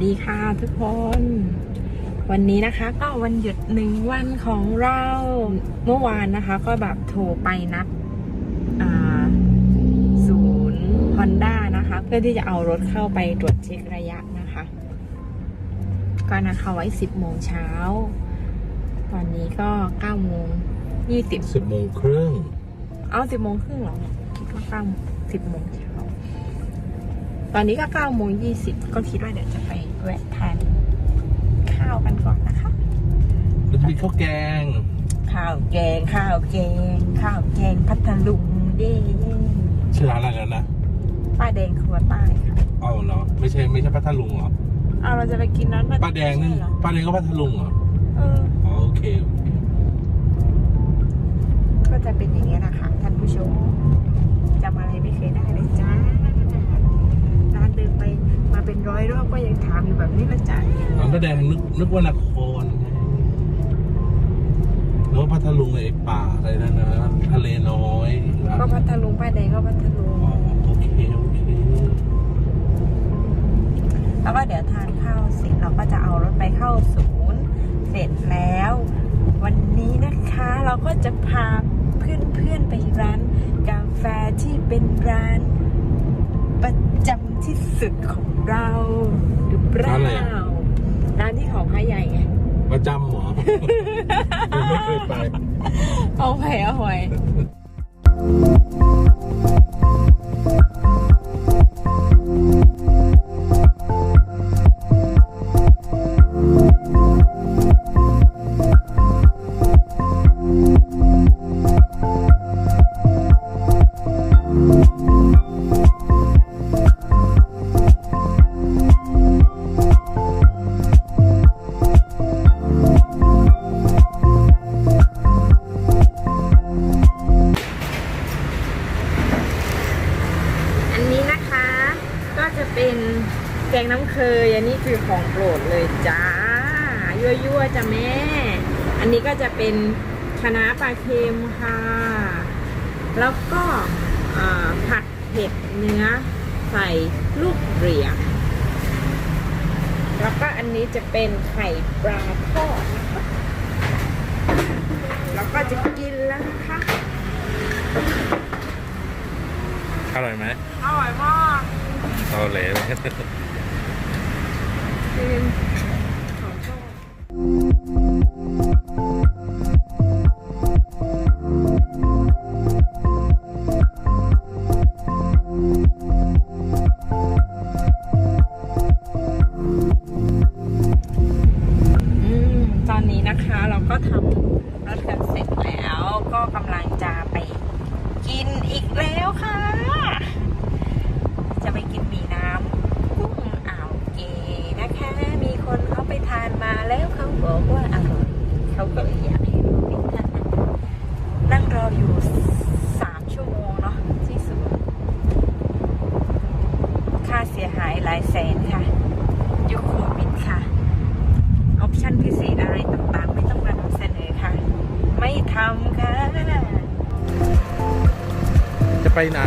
สวัสดีค่ะทุกคน วันนี้นะคะ ก็วันหยุดหนึ่งวันของเราเมื่อวานนะคะ ก็แบบโทรไปนัดอ่าศูนย์ Honda นะคะ เพื่อที่จะเอารถเข้าไปตรวจเช็คระยะนะคะ ก็นัดเขาไว้10โมงเช้า ตอนนี้ก็9โมง20สิบโมงครึ่งเอา10โมงครึ่งเหรอคิดว่า9 10โมงเช้าตอนนี้ก็9โมง20ก็คิดว่าเดี๋ยวจะไป แวะทานข้าวกันก่อนนะคะแล้วจะมีข้าวแกง ข้าวแกง ข้าวแกง ข้าวแกงพัทลุงเด้ชื่อร้านอะไรกันนะป้าแดงครัวใต้ค่ะเอาเหรอ ไม่ใช่ไม่ใช่พัทลุงเหรอเอาเราจะไปกินนั้นป้าแดงนี่ใช่เหรอป้าแดงก็พัทลุงเหรอเออ อ๋อโอเคโอเค ก็จะเป็นอย่างนี้ยนะคะท่านผู้ชมจำอะไรไม่เคยได้เลยจ้าร้านเดินไป มาเป็นร้อยรอบก็ยังถามอยู่แบบนี้ละจ้าอ๋อป้าแดงนึกนึกว่านครไงแล้วพัทลุงไอ้ป่าอะไรนั่นนะทะเลน้อยก็พัทลุงป้าแดงก็พัทลุงอ๋อโอเคโอเคแล้วก็เดี๋ยวทานข้าวเสร็จเราก็จะเอารถไปเข้าศูนย์เสร็จแล้ว วันนี้นะคะเราก็จะพาเพื่อนๆไปร้านกาแฟที่เป็นร้าน ประจำที่สุดของเราหรือเปล่าร้านที่เขาพระใหญ่ไงประจำเหรอยังไม่เคยไป เอาไปเอาไป ย อันนี้คือของโปรดเลยจ้า ยั่วๆจ้ะแม่ อันนี้ก็จะเป็นคะน้าปลาเค็มค่ะ แล้วก็อ่าผัดเผ็ดเนื้อใส่ลูกเหรียงแล้วก็อันนี้จะเป็นไข่ปลาทอดนะคะแล้วก็จะกินแล้วนะคะอร่อยไหมอร่อยมากเอาเลย เป็นของชอบอืม ตอนนี้นะคะเราก็ทำรถกันเสร็จแล้วก็กำลังจะไปกินอีกแล้วค่ะ จะไปกินหมีน้ำกุ้งอ่าวเกนะคะ มีคนเขาไป ทานมาแล้วเขาบอกว่าอร่อยเขาก็เลยอยากให้เราไปทานนั่งรออยู่สามชั่วโมงเนาะที่สุดค่าเสียหายหลายแสนค่ะยุคโควิดค่ะ ออปชั่นพิเศษอะไรต่างๆ ไม่ต้องมานำเสนอค่ะ ไม่ทำค่ะ จะไปไหน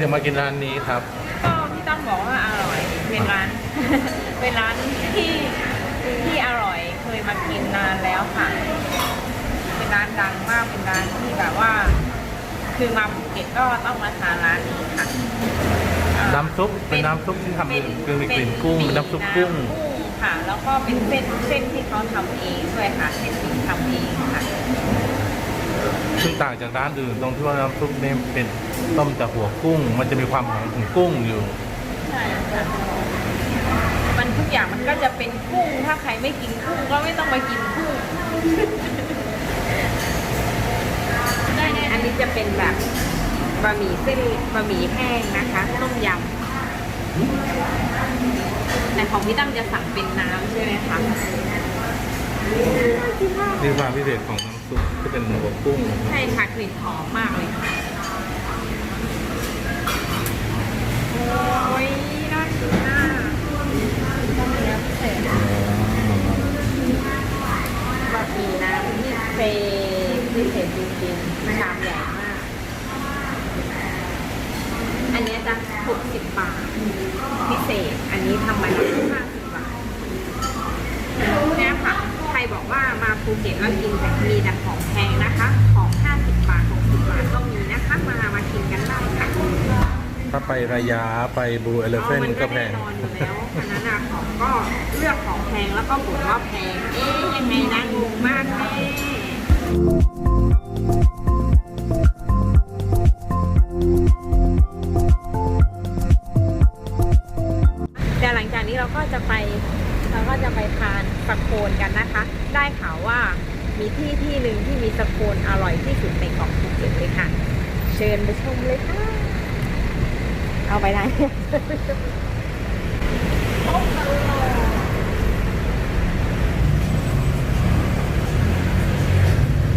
ถึงมากินร้านนี้ครับ ก็พี่ตั้มบอกว่าอร่อย เป็นร้าน เป็นร้านที่ที่อร่อยเคยมากินนานแล้วค่ะ เป็นร้านดังมากเป็นร้านที่แบบว่า คือมาภูเก็ตก็ต้องมาทานร้านนี้ค่ะเอ่อน้ำซุปเป็นน้ำซุปที่ทำเป็นคือกลิ่นกุ้งหมี่น้ำซุปกุ้งน้ำกุ้งค่ะ แล้วก็เป็นเส้นเส้นที่เขาทำเองด้วยค่ะเส้นที่ทำเองค่ะซึ่งต่างจากร้านอื่นตรงที่ว่าน้ำซุปเนี่ยเป็น ต้มจากหัวกุ้ง มันจะมีความหอมของกุ้งอยู่ใช่ค่ะมันทุกอย่างมันก็จะเป็นกุ้ง ถ้าใครไม่กินกุ้งก็ไม่ต้องมากินกุ้งอันนี้จะเป็นแบบบะหมี่เส้นบะหมี่แห้งนะคะต้มยำของพี่ตั้มจะสั่งเป็นน้ำใช่ไหมคะนี่ความพิเศษของน้ำซุปที่เป็นหัวกุ้ง ใช่ค่ะกลิ่นหอมมากเลยค่ะ โอ้ยน่ากินมากต้องมีน้ำพิเศษแบบมีน้ำพิเศษพิเศษจริงๆชามใหญ่มาก อันเนี้ยจะ60 บาท พิเศษ อันนี้ธรรมดา50 บาทเนี่ยค่ะ ใครบอกว่ามาภูเก็ตแล้วกินแต่มีแต่ของแพงนะคะ ของ 50 บาท 60 บาทก็มีนะคะ มา มากินกันได้ค่ะ ถ้าไประยาไปบูเอเลเฟนมันก็ก็แพแน่งนอนอยู่แล้วอันนั้นอะของก็เลือกของแพงแล้วก็บ่นว่าแพง เอ๊ยยังไงนะงงมากแม่เดี๋ยวหลังจากนี้เราก็จะไปเราก็จะไปทานสะโคนกันนะคะ ได้ข่าวว่ามีที่ที่หนึ่งที่มีสะโคนอร่อยที่สุดในเกาะภูเก็ตเลยค่ะ เชิญไปชมเลยค่ะ เอาไปได้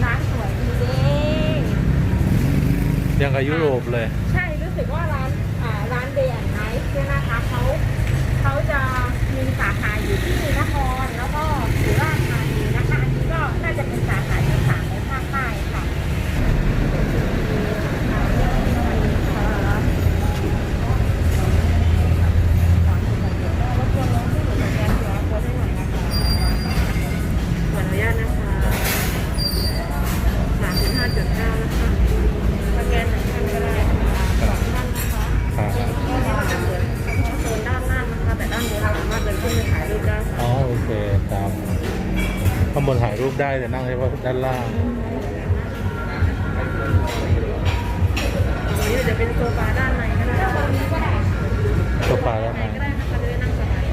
ร้านสวยจริงยังกับยุโรปเลย ๆใช่รู้สึกว่าร้านอ่าร้านเดย์แอนไนท์เนี่ยนะคะเขาเขาจะมีสาขาอยู่ที่นครแล้วก็สุราษฎร์ธานีนะคะอันนี้ก็น่าจะเป็นสาขาที่สาม ถ่ายรูปได้แต่นั่งเฉพาะด้านล่างตรงนี้จะเป็นโซฟาด้านในก็ได้ตรงนี้ก็ได้โซฟาด้านไหนในก็ได้นะคะจะได้นั่งสบาย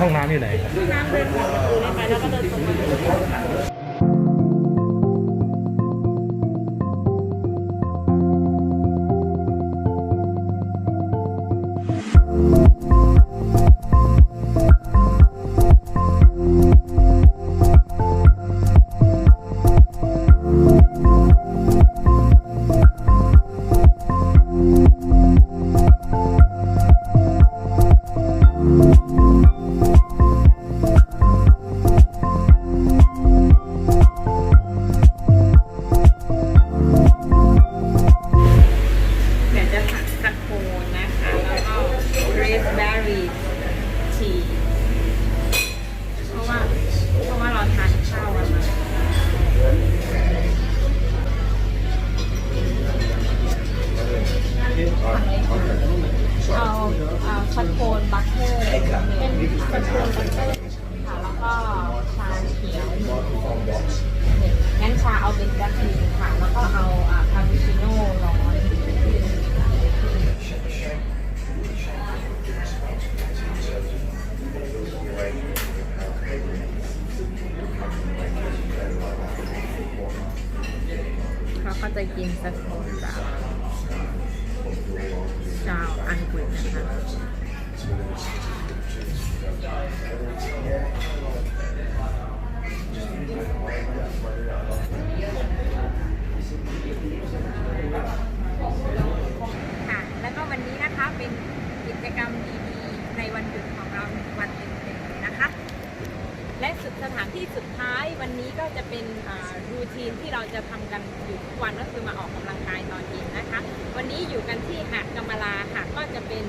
ห้องน้ำอยู่ไหนน้ำเดินผ่านประตูนี้ไปแล้วก็เดินตรงมา เอาเอาสะโคนบัตเตอร์เป็นสะโคนบัตเตอร์ค่ะแล้วก็ชาเขียวงั้นชาเอาเป็นแบล็คทีค่ะ แล้วก็เอาคาปูชิโน่ร้อนเขาก็จะกินสะโคนแบบ ชาวอังกฤษนะคะค่ะ แล้วก็วันนี้นะคะเป็นกิจกรรมดีๆ ในวันหยุดของเราหนึ่งวันเต็มๆเลยนะคะ และสุดสถานที่สุดท้ายวันนี้ก็จะเป็นรูทีนที่เราจะทำกันอยู่ทุกวันก็คือมาออกกำลังกายตอนเย็นนะคะ วันนี้อยู่กันที่หาดกำมะลาค่ะก็จะเป็น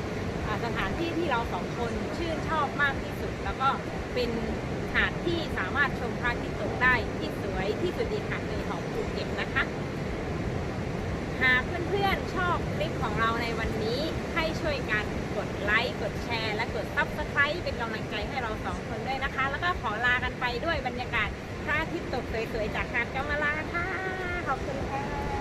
อ่าสถานที่ที่ เราสองคนชื่นชอบมากที่สุด แล้วก็เป็นหาดที่สามารถชมพระอาทิตย์ตกได้ที่สวยที่สุดอีกหาดหนึ่งของภูเก็ตนะคะ หากเพื่อนๆชอบคลิปของเราในวันนี้ให้ช่วยกันกดไลค์กดแชร์และกดซับสไคร b ์เป็นกำลังใจให้เราสองคนด้วยนะคะ แล้วก็ขอลากันไปด้วยบรรยากาศพระอาทิตย์ตกสวยๆจากหาดกำมะลาค่ะขอบคุณค่ะ